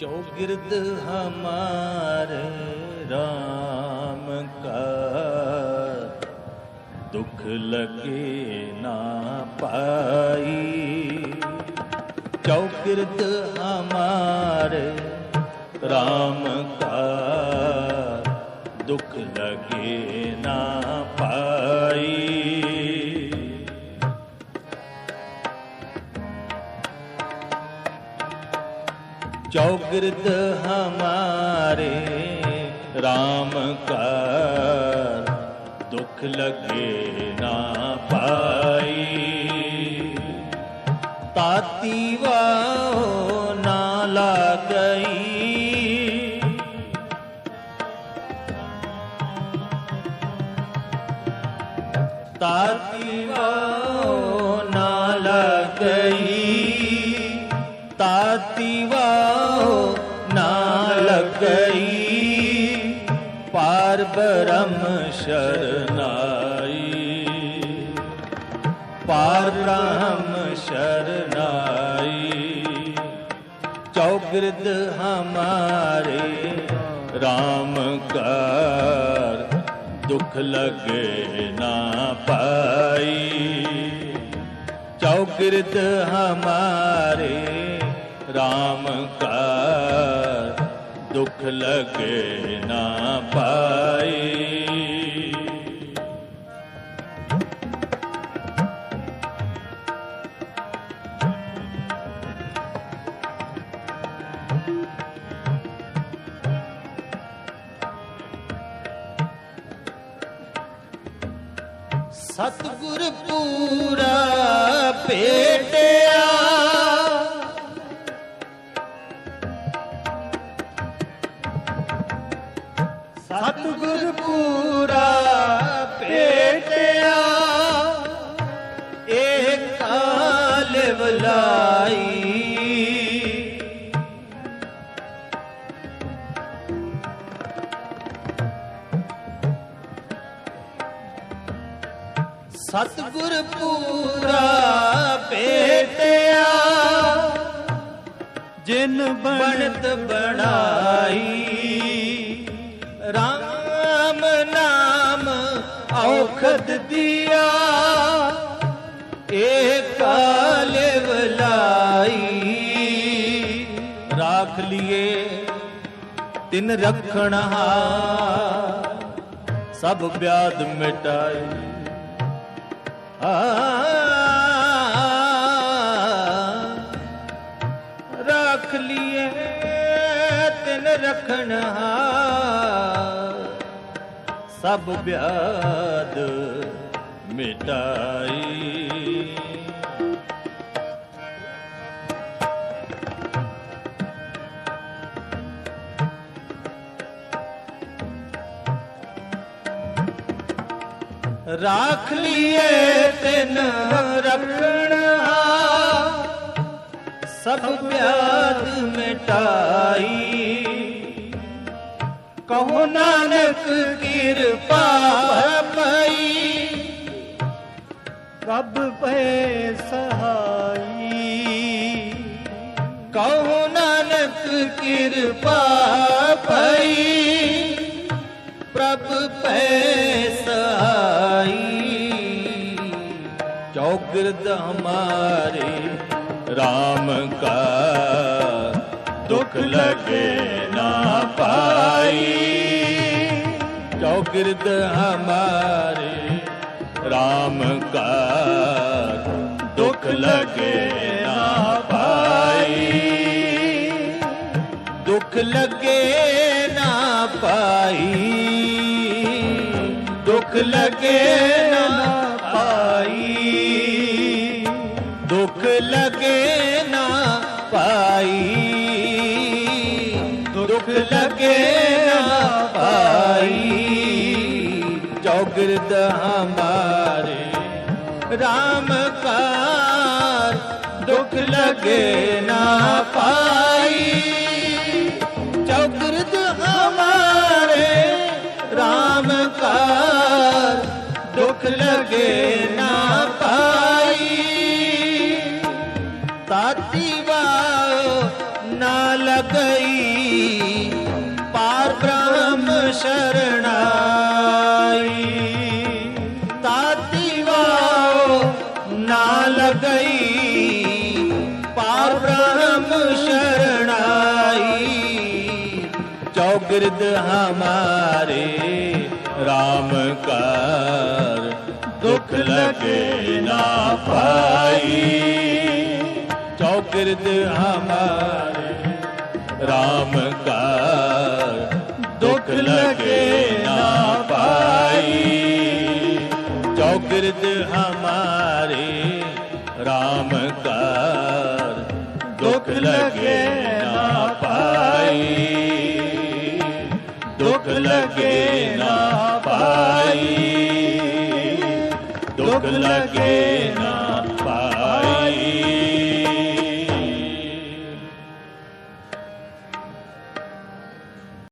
चौगिर्द हमारे राम का दुख लगे ना पाई चौगिर्द हमारे राम का दुख लगे चौगिर्द हमारे राम का दुख लगे ना पाई ताती वाओ ना ला गई ताती वाओ ना लग गई ताती वाओ ਬ੍ਰਹਮ ਸ਼ਰਨਾਈ। ਪਾਰ ਬ੍ਰਹਮ ਸ਼ਰਨਾਈ। ਚੌਗਿਰਦ ਹਮਾਰੇ ਰਾਮ ਕਰ, ਦੁਖ ਲਗੇ ਨਾ ਪਾਈ। ਚੌਗਿਰਦ ਹਮਾਰੇ ਰਾਮ ਕਰ ਦੁੱਖ ਲਗੇ ਨਾ ਪਾਈ। ਸਤਗੁਰ ਪੂਰਾ ਭੇਟੇ। ਸਤਿਗੁਰ ਪੂਰਾ ਭੇਟਿਆ। ਇਹ ਕਾਲ ਵਲਾਈ। ਸਤਿਗੁਰ ਪੂਰਾ ਭੇਟਿਆ। ਜਿਨ ਬਣਤ ਬਣਾਈ। RAM ਨਾਮ ਔਖਦ ਦਿਆ ਏ ਕਾਲੇ ਵਲਾਈ ਰਾਖ ਲਿਏ ਤਿਨ ਰਖਣ ਸਭ ਵਿਆਦ ਮਿਟਾਈ। ਆ ਤਿਨ ਰਖਣ। ਸਭ ਬਿਆਦ ਮਿਟਾਈ। ਰਾਖ ਲਿਏ ਤਿਨ ਰਖਣ। ਸਭ ਪਿਆਦ ਮਿਟਾਈ। ਕਹੋ ਨਾਨਕ ਕਿਰਪਾ ਪਈ। ਪ੍ਰਭ ਪਏ ਸਹਾਈ। ਕਹੋ ਨਾਨਕ ਕਿਰਪਾ ਪਈ। ਪ੍ਰਭ ਪੈ ਸਹਾਈ। ਚੌਗਿਰਦ ਹਮਾਰੇ RAM का ਦੁੱਖ ਲਗੇ ਨਾ ਪਾਈ। ਚੌਗਿਰਦ ਹਮਾਰੇ RAM ਕਾ ਦੁੱਖ ਲਗੇ ਨਾ ਪਾਈ। ਦੁੱਖ ਲਗੇ ਨਾ ਪਾਈ। ਦੁੱਖ ਲਗੇ ਨਾ ਪਾਈ। ਦੁੱਖ ਲਗੇ ਲਗੇ ਨਾ ਪਾਈ ਜੋਗਿਰਦ ਹਮਾਰੇ RAM ਕਾਰ ਦੁੱਖ ਲਗੇ ਨਾ ਪਾਈ। ਜੋਗਿਰਦ ਹਮਾਰੇ RAM ਕਾਰ ਦੁੱਖ ਲਗੇ ਨਾ ਪਾਈ। ਤਾਤੀ ਵਾ ਨਾ ਲਗੇ ਸ਼ਰਣਾਈ। ਤਾਤੀ ਵਾਓ ਨਾ ਲਗਈ ਪਾਰ ਬ੍ਰਹਮ ਸ਼ਰਣਾਈ। ਚੌਗਿਰਦ ਹਮਾਰੇ, ਰਾਮ ਕਰ, ਦੁਖ ਲਗੇ ਨਾ ਪਾਈ। ਹਮਾਰੇ, ਰਾਮ चौगिर्द हमारे राम का दुख लगे ना पाई दुख लगे ना पाई दुख लगे ना